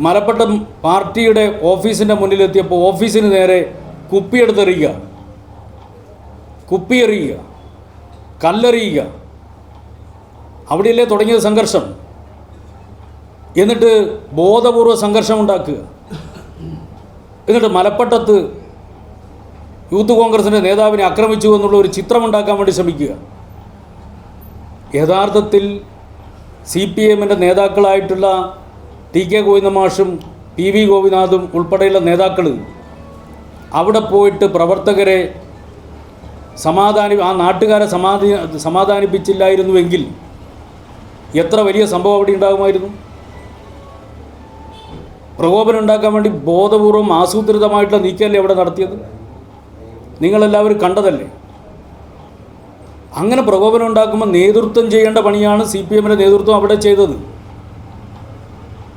മലപ്പട്ടം പാർട്ടിയുടെ ഓഫീസിന്റെ മുന്നിലെത്തിയപ്പോൾ ഓഫീസിന് നേരെ കുപ്പിയെടുത്തെറിയുക. കുപ്പിയെറിയുക. കല്ലെറിയുക. അവിടെയല്ലേ തുടങ്ങിയത് സംഘർഷം? എന്നിട്ട് ബോധപൂർവ സംഘർഷം ഉണ്ടാക്കുക. എന്നിട്ട് മലപ്പട്ടത്ത് യൂത്ത് കോൺഗ്രസിന്റെ നേതാവിനെ ആക്രമിച്ചു എന്നുള്ള ഒരു ചിത്രമുണ്ടാക്കാൻ വേണ്ടി ശ്രമിക്കുക. യഥാർത്ഥത്തിൽ സി പി എമ്മിന്റെ നേതാക്കളായിട്ടുള്ള ടി കെ ഗോവിന്ദമാഷും പി വി ഗോപിനാഥും ഉൾപ്പെടെയുള്ള നേതാക്കൾ അവിടെ പോയിട്ട് പ്രവർത്തകരെ സമാധാനി ആ നാട്ടുകാരെ സമാധി സമാധാനിപ്പിച്ചില്ലായിരുന്നുവെങ്കിൽ എത്ര വലിയ സംഭവം അവിടെ ഉണ്ടാകുമായിരുന്നു? പ്രകോപനം ഉണ്ടാക്കാൻ വേണ്ടി ബോധപൂർവം ആസൂത്രിതമായിട്ടുള്ള നീക്കമല്ലേ അവിടെ നടത്തിയത്? നിങ്ങളെല്ലാവരും കണ്ടതല്ലേ? അങ്ങനെ പ്രകോപനം ഉണ്ടാക്കുമ്പോൾ നേതൃത്വം ചെയ്യേണ്ട പണിയാണ് സി പി എമ്മിന്റെ നേതൃത്വം അവിടെ ചെയ്തത്.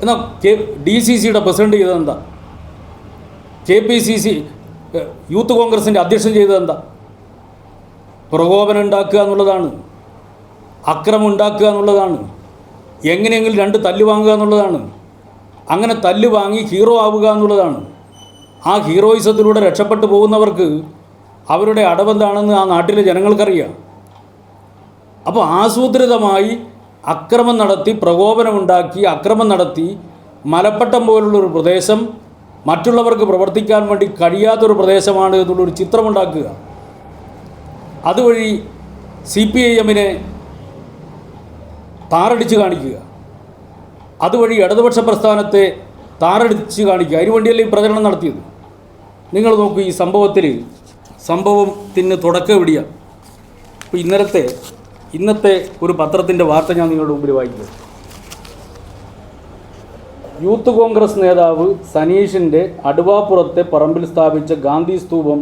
എന്നാൽ കെ ഡി സി സിയുടെ president ചെയ്തതെന്താ? K P C C youth കോൺഗ്രസിന്റെ അധ്യക്ഷൻ ചെയ്തതെന്താ? പ്രകോപനം ഉണ്ടാക്കുക എന്നുള്ളതാണ്. അക്രമം ഉണ്ടാക്കുക എന്നുള്ളതാണ്. എങ്ങനെയെങ്കിലും രണ്ട് തല്ല് വാങ്ങുക എന്നുള്ളതാണ്. അങ്ങനെ തല്ല് വാങ്ങി ഹീറോ ആവുക എന്നുള്ളതാണ്. ആ ഹീറോയിസത്തിലൂടെ രക്ഷപ്പെട്ടു പോകുന്നവർക്ക് അവരുടെ അടവെന്താണെന്ന് ആ നാട്ടിലെ ജനങ്ങൾക്കറിയാം. അപ്പോൾ ആസൂത്രിതമായി അക്രമം നടത്തി പ്രകോപനമുണ്ടാക്കി അക്രമം നടത്തി മലപ്പട്ടം പോലുള്ളൊരു പ്രദേശം മറ്റുള്ളവർക്ക് പ്രവർത്തിക്കാൻ വേണ്ടി കഴിയാത്തൊരു പ്രദേശമാണ് എന്നുള്ളൊരു ചിത്രമുണ്ടാക്കുക. അതുവഴി സി പി ഐ എമ്മിനെ താറടിച്ച് കാണിക്കുക. അതുവഴി ഇടതുപക്ഷ പ്രസ്ഥാനത്തെ താറടിച്ച് കാണിക്കുക. അതിനുവേണ്ടിയല്ലേ ഈ പ്രചരണം നടത്തിയത്? നിങ്ങൾ നോക്കൂ ഈ സംഭവത്തിൽ സംഭവത്തിന് തുടക്കം എവിടെയാണ് ഇപ്പോൾ ഇന്നലത്തെ ഇന്നത്തെ ഒരു പത്രത്തിന്റെ വാർത്ത ഞാൻ നിങ്ങളുടെ മുമ്പിൽ വായിക്കുന്നത് യൂത്ത് കോൺഗ്രസ് നേതാവ് സനീഷിന്റെ അടുവാപ്പുറത്തെ പറമ്പിൽ സ്ഥാപിച്ച ഗാന്ധി സ്തൂപം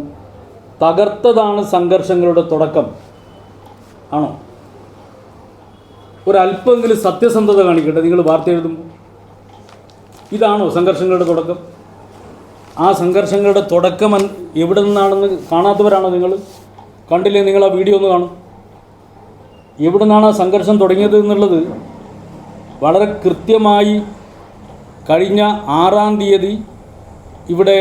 തകർത്തതാണ് സംഘർഷങ്ങളുടെ തുടക്കം. ആണോ? ഒരല്പമെങ്കിലും സത്യസന്ധത കാണിക്കട്ടെ നിങ്ങൾ വാർത്ത എഴുതുമ്പോൾ. ഇതാണോ സംഘർഷങ്ങളുടെ തുടക്കം? ആ സംഘർഷങ്ങളുടെ തുടക്കം എവിടെ നിന്നാണെന്ന് കാണാത്തവരാണോ നിങ്ങൾ? കണ്ടില്ലേ നിങ്ങൾ ആ വീഡിയോ ഒന്ന് കാണും. എവിടെ നിന്നാണ് സംഘർഷം തുടങ്ങിയത് എന്നുള്ളത് വളരെ കൃത്യമായി കഴിഞ്ഞ ആറാം തീയതി ഇവിടെ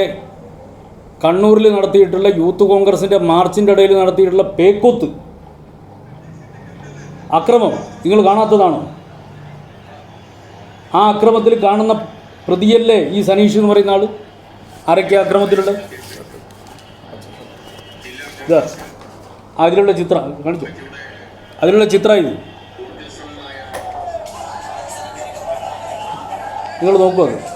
കണ്ണൂരിൽ നടത്തിയിട്ടുള്ള യൂത്ത് കോൺഗ്രസിന്റെ മാർച്ചിന്റെ ഇടയിൽ നടത്തിയിട്ടുള്ള പേക്കൂത്ത് അക്രമം നിങ്ങൾ കാണാത്തതാണോ? ആ അക്രമത്തിൽ കാണുന്ന പ്രതിയല്ലേ ഈ സനീഷ് എന്ന് പറയുന്ന ആൾ ആരൊക്കെ അക്രമത്തിലുള്ള അതിലുള്ള ചിത്രം കാണിച്ചു? അതിലുള്ള ചിത്രം ഇത്. നിങ്ങൾ നോക്കൂ അത്.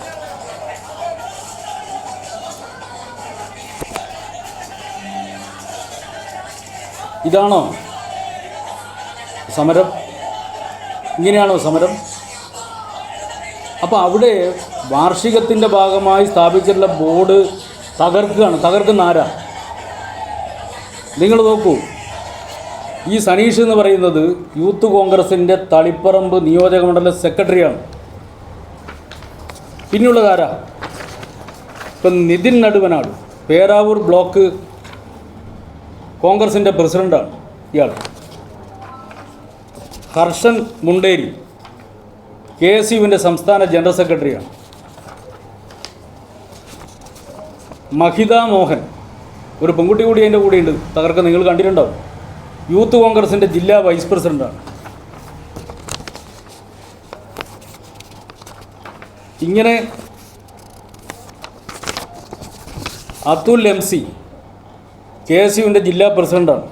ഇതാണോ സമരം? ഇങ്ങനെയാണോ സമരം? അപ്പോൾ അവിടെ വാർഷികത്തിന്റെ ഭാഗമായി സ്ഥാപിച്ചിട്ടുള്ള ബോർഡ് തകർക്കുകയാണ്. തകർക്കുന്ന ആരാ? നിങ്ങൾ നോക്കൂ. ഈ സനീഷ് എന്ന് പറയുന്നത് യൂത്ത് കോൺഗ്രസിന്റെ തളിപ്പറമ്പ് നിയോജകമണ്ഡല സെക്രട്ടറിയാണ്. പിന്നെയുള്ളത് ആരാ? ഇപ്പം നിതിൻ നടുവനാട് പേരാവൂർ ബ്ലോക്ക് കോൺഗ്രസിന്റെ പ്രസിഡന്റാണ് ഇയാൾ. ഹർഷൻ മുണ്ടേരി കെ എസ് യുവിന്റെ സംസ്ഥാന ജനറൽ സെക്രട്ടറിയാണ്. മഹിത മോഹൻ ഒരു പെൺകുട്ടി കൂടി അതിന്റെ കൂടെയുണ്ട്. തകർക്കം നിങ്ങൾ കണ്ടിട്ടുണ്ടാവും. യൂത്ത് കോൺഗ്രസിന്റെ ജില്ലാ വൈസ് പ്രസിഡന്റാണ് ഇങ്ങനെ Athul M C K S യുവിന്റെ ജില്ലാ പ്രസിഡന്റാണ്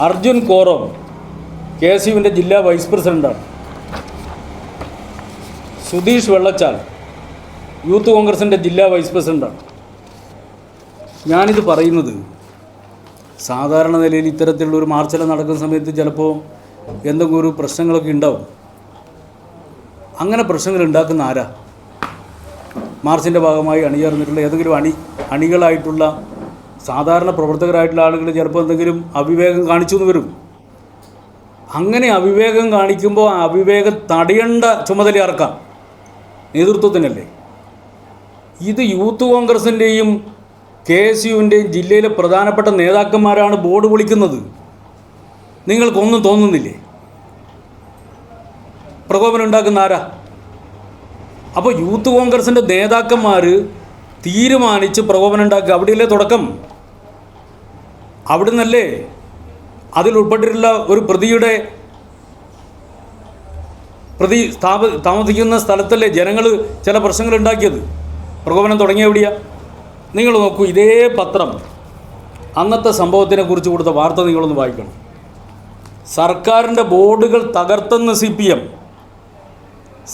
അർജുൻ കോറോ കെ എസ് യുവിന്റെ ജില്ലാ വൈസ് പ്രസിഡന്റാണ് സുധീഷ് വെള്ളച്ചാൽ യൂത്ത് കോൺഗ്രസിന്റെ ജില്ലാ വൈസ് പ്രസിഡന്റാണ് ഞാനിത് പറയുന്നത് സാധാരണ നിലയിൽ ഇത്തരത്തിലുള്ള ഒരു മാർച്ചെല്ലാം നടക്കുന്ന സമയത്ത് ചിലപ്പോൾ എന്തെങ്കിലും ഒരു പ്രശ്നങ്ങളൊക്കെ ഉണ്ടാവും. അങ്ങനെ പ്രശ്നങ്ങൾ ഉണ്ടാക്കുന്ന ആരാ? മാർച്ചിന്റെ ഭാഗമായി അണിചേർന്നിട്ടുള്ള ഏതെങ്കിലും അണി അണികളായിട്ടുള്ള സാധാരണ പ്രവർത്തകരായിട്ടുള്ള ആളുകൾ ചിലപ്പോൾ എന്തെങ്കിലും അവിവേകം കാണിച്ചു എന്ന് വരും. അങ്ങനെ അവിവേകം കാണിക്കുമ്പോൾ ആ അവിവേകം തടയേണ്ട ചുമതല ആർക്കാം? നേതൃത്വത്തിനല്ലേ. ഇത് യൂത്ത് കോൺഗ്രസിന്റെയും കെ എസ് യുവിന്റെയും ജില്ലയിലെ പ്രധാനപ്പെട്ട നേതാക്കന്മാരാണ് ബോർഡ് വിളിക്കുന്നത്. നിങ്ങൾക്കൊന്നും തോന്നുന്നില്ലേ? പ്രകോപനം ഉണ്ടാക്കുന്ന ആരാ? അപ്പോൾ യൂത്ത് കോൺഗ്രസിന്റെ നേതാക്കന്മാർ തീരുമാനിച്ച് പ്രകോപനം ഉണ്ടാക്കുക. അവിടെയല്ലേ തുടക്കം? അവിടെ നിന്നല്ലേ അതിൽ ഉൾപ്പെട്ടിട്ടുള്ള ഒരു പ്രതിയുടെ പ്രതി സ്ഥാപ താമസിക്കുന്ന സ്ഥലത്തല്ലേ ജനങ്ങൾ ചില പ്രശ്നങ്ങൾ ഉണ്ടാക്കിയത്? പ്രകോപനം തുടങ്ങിയ എവിടെയാ? നിങ്ങൾ നോക്കൂ ഇതേ പത്രം അന്നത്തെ സംഭവത്തിനെ കുറിച്ച് കൊടുത്ത വാർത്ത നിങ്ങളൊന്ന് വായിക്കണം. സർക്കാരിന്റെ ബോർഡുകൾ തകർത്തെന്ന് സി പി എം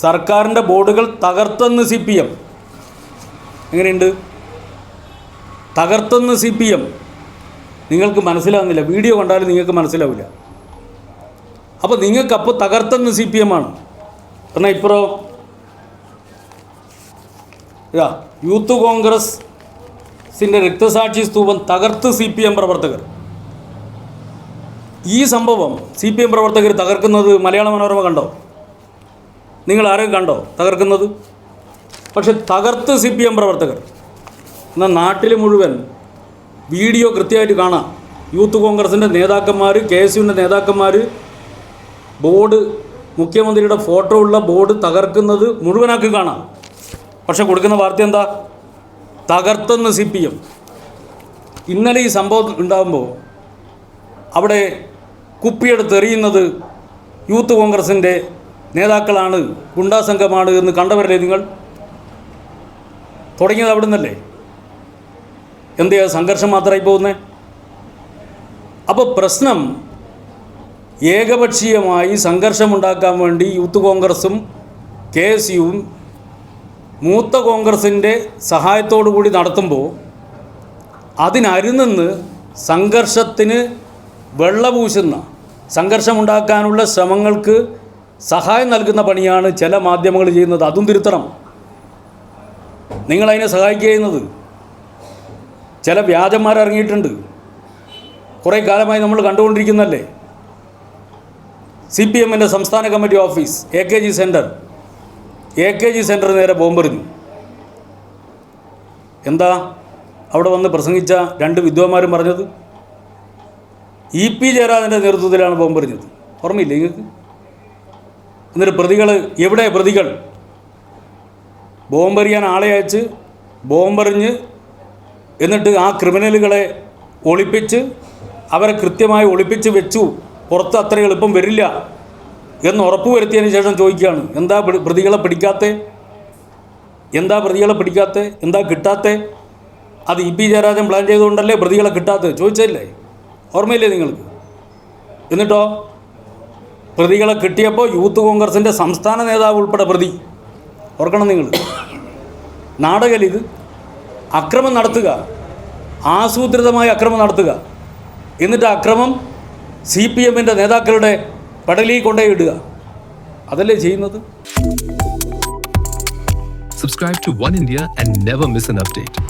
സർക്കാരിന്റെ ബോർഡുകൾ തകർത്തെന്ന് സി പി എം എങ്ങനെയുണ്ട്? തകർത്തെന്ന് സി പി എം നിങ്ങൾക്ക് മനസ്സിലാവുന്നില്ല. വീഡിയോ കണ്ടാലും നിങ്ങൾക്ക് മനസ്സിലാവില്ല. അപ്പോൾ നിങ്ങൾക്കപ്പോൾ തകർത്തെന്ന് സി പി എം ആണ് എന്നാൽ ഇപ്പോൾ യൂത്ത് യൂത്ത് കോൺഗ്രസിന്റെ രക്തസാക്ഷി സ്തൂപം തകർത്ത് സി പി എം പ്രവർത്തകർ. ഈ സംഭവം സി പി എം പ്രവർത്തകർ തകർക്കുന്നത് മലയാള മനോരമ കണ്ടോ? നിങ്ങൾ ആരും കണ്ടോ? തകർക്കുന്നത്? പക്ഷെ തകർത്ത് സി പി എം പ്രവർത്തകർ. എന്നാൽ നാട്ടിൽ മുഴുവൻ വീഡിയോ കൃത്യമായിട്ട് കാണാം. യൂത്ത് കോൺഗ്രസിന്റെ നേതാക്കന്മാർ കെ എസ് യുവിന്റെ നേതാക്കന്മാർ ബോർഡ് മുഖ്യമന്ത്രിയുടെ ഫോട്ടോ ഉള്ള ബോർഡ് തകർക്കുന്നത് മുഴുവനാക്കി കാണാം. പക്ഷെ കൊടുക്കുന്ന വാർത്ത എന്താ? തകർത്തെന്ന് സി പി എം. ഇന്നലെ ഈ സംഭവം ഉണ്ടാകുമ്പോൾ അവിടെ കുപ്പിയെടുത്ത് എറിയുന്നത് യൂത്ത് കോൺഗ്രസിന്റെ നേതാക്കളാണ് ഗുണ്ടാ സംഘമാണ് എന്ന് കണ്ടവരല്ലേ നിങ്ങൾ? തുടങ്ങിയത് അവിടെ നിന്നല്ലേ എന്തെയാ സംഘർഷം മാത്രമായി പോകുന്നത് അപ്പോൾ പ്രശ്നം ഏകപക്ഷീയമായി സംഘർഷമുണ്ടാക്കാൻ വേണ്ടി യൂത്ത് കോൺഗ്രസും കെ എസ് യുവും മൂത്ത കോൺഗ്രസിന്റെ കൂടി നടത്തുമ്പോൾ അതിനരുനിന്ന് സംഘർഷത്തിന് വെള്ളപൂശുന്ന സംഘർഷമുണ്ടാക്കാനുള്ള ശ്രമങ്ങൾക്ക് സഹായം നൽകുന്ന പണിയാണ് ചില മാധ്യമങ്ങൾ ചെയ്യുന്നത്. അതും തിരുത്തണം. നിങ്ങളതിനെ സഹായിക്കുക ചെയ്യുന്നത് ചില വ്യാജന്മാർ ഇറങ്ങിയിട്ടുണ്ട്. കുറേ കാലമായി നമ്മൾ കണ്ടുകൊണ്ടിരിക്കുന്നല്ലേ സി പി എമ്മിന്റെ സംസ്ഥാന committee office A K G centre A K G centre നേരെ ബോംബെറിഞ്ഞു. എന്താ? അവിടെ വന്ന് പ്രസംഗിച്ച രണ്ട് വിദ്വാന്മാരും പറഞ്ഞത്? ഇ പി ജയരാജന്റെ നേതൃത്വത്തിലാണ് ബോംബെറിഞ്ഞത്. ഓർമ്മയില്ലേ നിങ്ങൾക്ക്? എന്നിട്ട് പ്രതികൾ എവിടെ പ്രതികൾ? ബോംബെറിയാൻ ആളെ അയച്ച് ബോംബെറിഞ്ഞ് എന്നിട്ട് ആ ക്രിമിനലുകളെ ഒളിപ്പിച്ച് അവരെ കൃത്യമായി ഒളിപ്പിച്ച് വെച്ചു. പുറത്ത് അത്ര എളുപ്പം വരില്ല. എന്ന് ഉറപ്പുവരുത്തിയതിന് ശേഷം ചോദിക്കുകയാണ് എന്താ പ്രതികളെ പിടിക്കാത്ത? എന്താ പ്രതികളെ പിടിക്കാത്ത? എന്താ കിട്ടാത്തേ? അത് ഇ പി ജയരാജൻ പ്ലാൻ ചെയ്തുകൊണ്ടല്ലേ പ്രതികളെ കിട്ടാത്തത്? ചോദിച്ചല്ലേ ഓർമ്മയില്ലേ നിങ്ങൾക്ക്? എന്നിട്ടോ പ്രതികളെ കിട്ടിയപ്പോൾ യൂത്ത് കോൺഗ്രസിന്റെ സംസ്ഥാന നേതാവ് ഉൾപ്പെടെ പ്രതി. ഓർക്കണം നിങ്ങൾ. നാടകൽ ഇത് അക്രമം നടത്തുക. ആസൂത്രിതമായ അക്രമം നടത്തുക. എന്നിട്ട് അക്രമം സി പി എമ്മിന്റെ നേതാക്കളുടെ പടലി കൊണ്ടയിടുക അതല്ലേ ചെയ്യുന്നത്? Subscribe to One India and never miss an update